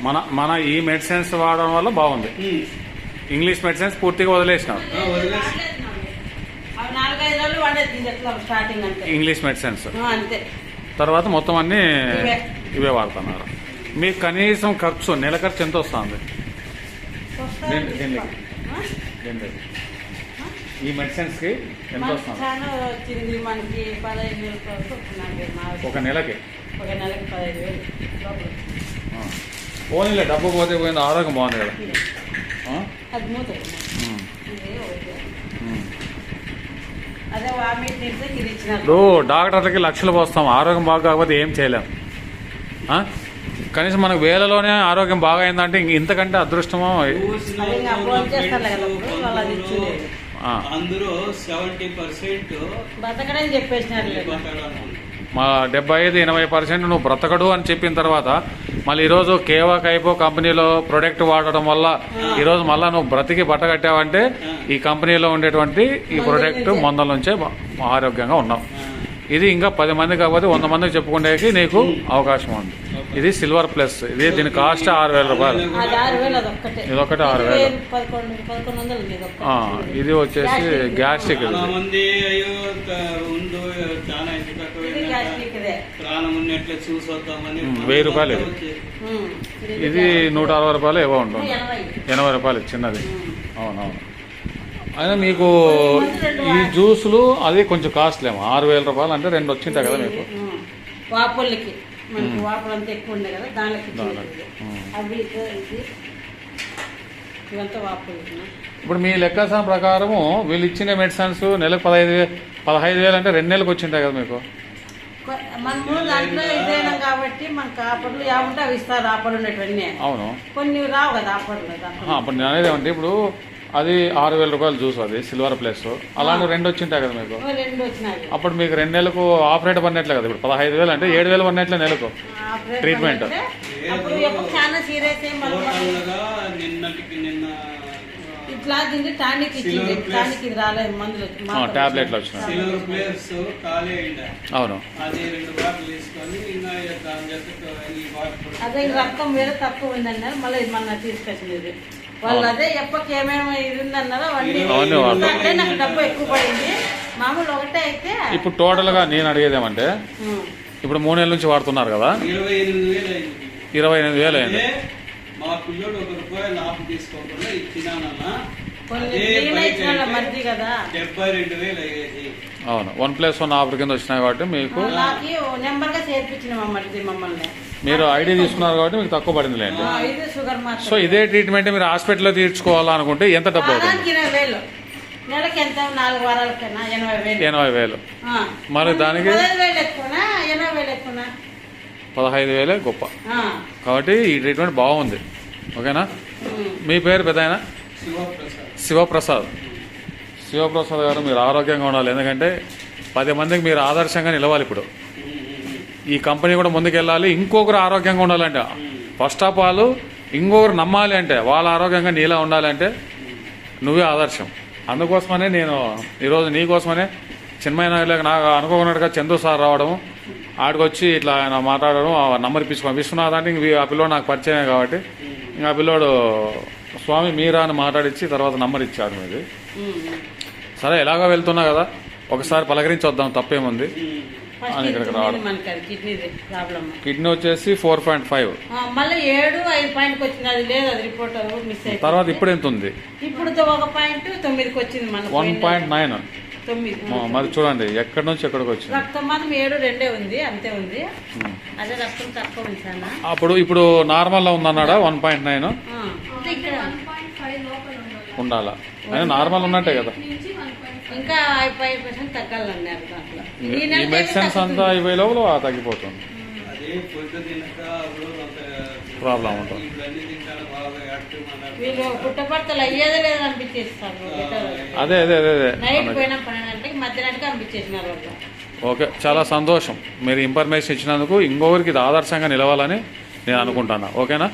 మన మన ఈ మెడిసిన్స్ వాడడం వల్ల బాగుంది. ఇంగ్లీష్ మెడిసిన్స్ పూర్తిగా వదిలేసినాం ఆ, వదిలేసి అవి నాలుగైదు రోజులు వాడేది చెప్తాం స్టార్టింగ్ అంటే ఇంగ్లీష్ మెడిసిన్స్. తర్వాత మొత్తం అన్ని ఇవే. వాడుతున్నారు. మీకు కనీసం ఖర్చు నెల ఖర్చు ఎంత వస్తుంది. ఈ మెడిసిన్స్కి ఎంత వస్తుంది. ఒక నెలకి? ఒక నెలకి పదహైదు వేలు. లోపల. ఓన్లీ డబ్బు పోతే పోయింది ఆరోగ్యం బాగుంది కదా. ఇప్పుడు డాక్టర్లకి లక్షలు పోస్తాం ఆరోగ్యం బాగా కాకపోతే ఏం చేయలేం? కనీసం మనకు వేలలోనే ఆరోగ్యం బాగా అయిందంటే ఇంతకంటే అదృష్టమో? సెవెంటీ పర్సెంట్ బతకడని చెప్పేసినారు. మా డెబ్బై ఐదు ఎనభై పర్సెంట్ నువ్వు బ్రతకడు అని చెప్పిన తర్వాత మళ్ళీ ఈరోజు కేవా కైపో కంపెనీలో ప్రొడక్ట్ వాడడం వల్ల ఈరోజు మళ్ళీ నువ్వు బ్రతికి బట్టగట్టావంటే ఈ కంపెనీలో ఉండేటువంటి ఈ ప్రొడక్ట్ మందుల నుంచే ఆరోగ్యంగా ఉన్నావు ఇది ఇంకా పది మంది కాకపోతే వంద మందికి చెప్పుకునేకి నీకు అవకాశం ఉంది. ఇది సిల్వర్ ప్లస్. ఇది దీని కాస్ట్ ఆరు వేల రూపాయలు ఇది ఒక్కటే ఆరు ఇది వేలు. ఇది ఒక్కటే. ఆ, ఇది వచ్చేసి గ్యాస్ట్రిక్ వెయ్యి రూపాయలు ఇది. నూట అరవై రూపాయలు ఏవో ఉంటుంది ఎనభై. రూపాయలు చిన్నది. అవునవును. అయినా మీకు ఈ జ్యూసులు అది కొంచెం కాస్ట్లీ ఆరు వేల రూపాయలు అంటే రెండు వచ్చింటాయి కదా మీకు ఉమ్. వాపులకి మనకి వాపులు అంతా ఎక్కువ ఉండే కదా దానికి ఇచ్చింది దానికి. ఇది. ఉమ్. అవి ఇది ఇది. ఇవంతా వాపులకి ఇప్పుడు మీ లెక్కసాన ప్రకారము వీళ్ళు ఇచ్చిన మెడిసిన్స్ నెలకు పదహైదు వే పదహైదు వేలు అంటే రెండు నెలలకు వచ్చింటాయి కదా మీకు కొ- మనము దాంట్లో ఇదేనా కాబట్టి మనకు ఆఫర్లు ఏముంటే అవి ఇస్తారు ఆఫర్లు ఉండేటివన్నీ అవును కొన్ని రావు కదా ఆఫర్లు. అప్పుడు నేను అనేది ఏమంటే ఇప్పుడు అది ఆరు వేల రూపాయలు జ్యూస్ అది సిల్వర్ ప్లస్. అలాంటి రెండు వచ్చింటాయి కదా మీకు? అప్పుడు మీకు రెండు నెలలకు ఆపరేట్ పడినట్లే కదా ఇప్పుడు పదహైదు వేలు అంటే ఏడు వేలు పడినట్లే నెలకు ట్రీట్మెంట్. ఇట్లా టానిక్ ఇచ్చింది. టానిక్ ఇది రాలేదు మందులు టాబ్లెట్లు వచ్చినాయి. అవును. అది రక్తం వేరే తక్కువ ఉందన్నారు మళ్ళీ తీసుకొచ్చింది వాళ్ళు అదే ఎప్పకి ఏమేమి ఇది ఉందన్నారో అవన్నీ అవన్నీ వాడతాం. అంటే నాకు డబ్బు ఎక్కువ పడింది. మామూలు ఒకటే అయితే ఇప్పుడు టోటల్గా నేను అడిగేది ఏమంటే. ఇప్పుడు మూడు నెలల నుంచి వాడుతున్నారు కదా? ఇరవై ఎనిమిది వేలు అయింది మా పిల్లోడు ఒక రూపాయి లాభం తీసుకోకుండా ఇచ్చినానన్నా అవును వన్ ప్లస్ వన్ ఆఫర్ కింద వచ్చినాయి కాబట్టి మీకు నాకు నెంబర్గా చేర్పించిన మమ్మల్ని మమ్మల్ని. మీరు ఐడి తీసుకున్నారు కాబట్టి మీకు తక్కువ పడింది లేండి ఆ, ఇది షుగర్ మాత్రం సో ఇదే ట్రీట్మెంట్ మీరు హాస్పిటల్లో తీర్చుకోవాలనుకుంటే ఎంత డబ్బు అవుతుంది? వారానికి ఇరవై వేలు. నెలకి ఎంత నాలుగు వారాలకైనా ఎనభై వేలు. మరి దానికి? పదహైదు వేలు గొప్ప. కాబట్టి ఈ ట్రీట్మెంట్ బాగుంది. ఓకేనా. మీ పేరు పెద్ద శివప్రసాద్. శివప్రసాద్ గారు మీరు ఆరోగ్యంగా ఉండాలి. ఎందుకంటే పది మందికి మీరు ఆదర్శంగా నిలవాలి ఇప్పుడు. ఈ కంపెనీ కూడా ముందుకెళ్ళాలి. ఇంకొకరు ఆరోగ్యంగా ఉండాలంటే. ఫస్ట్ ఆఫ్ ఆల్ ఇంకొకరు నమ్మాలి అంటే వాళ్ళ ఆరోగ్యంగా నీలా ఉండాలంటే నువ్వే ఆదర్శం. అందుకోసమనే నేను ఈరోజు నీకోసమనే చిన్మయ నగర్లోకి నాకు అనుకోకున్నట్టుగా చందు సార్ రావడం ఆడికి వచ్చి ఇట్లా ఆయన మాట్లాడడం ఆ నంబర్ ఇప్పించుకో విశ్వనాథ్ అంటే ఇంక ఆ పిల్లోడు నాకు పరిచయమే కాబట్టి ఇంకా ఆ పిల్లోడు స్వామి మీరా అని మాట్లాడిచ్చి తర్వాత నంబర్ ఇచ్చాడు మీది. సరే ఎలాగో వెళ్తున్నా కదా ఒకసారి పలకరించి వద్దాం తప్పేముంది. అని ఇక్కడికి రావడం. ప్రాబ్లమ్ కిడ్నీ వచ్చేసి ఫోర్ పాయింట్ ఫైవ్ మళ్ళీ ఏడు ఐదు పాయింట్కి వచ్చింది. అది లేదు అది రిపోర్ట్ మిస్ అయింది తర్వాత ఇప్పుడు ఎంత ఉంది? ఇప్పుడు ఒక పాయింట్ తొమ్మిదికి వచ్చింది మన వన్ పాయింట్ నైన్ తొమ్మిది మరి చూడండి ఎక్కడి నుంచి ఎక్కడికి వచ్చింది? రక్తం మాత్రం ఏడు రెండే ఉంది అంతే ఉంది. అదే రక్తం తక్కువ ఉంది అప్పుడు ఇప్పుడు నార్మల్లో ఉందన్నాడా? వన్ పాయింట్ నైన్ ఉండాలా. అయినా నార్మల్ ఉన్నట్టే కదా. ఇంకా ఫైవ్ పర్సెంట్ తగ్గాలన్నారు దాంట్లో ఈ- మెడిసిన్స్ అంతా ఇవే లోపల తగ్గిపోతుంది. ప్రాబ్లం ఉంటుంది. వీళ్ళు అయ్యేదే లేదు అనిపించేస్తారు అదే అదే. అదే అదే నైట్ పోయినా పన్నెండు గంటలకి మధ్యాహ్నానికి అనిపించేసినారు వాళ్ళు. ఓకే చాలా సంతోషం. మీరు ఇన్ఫర్మేషన్ ఇచ్చినందుకు ఇంకొకరికి ఇది ఆదర్శంగా నిలవాలని నేను అనుకుంటాను ఓకేనా?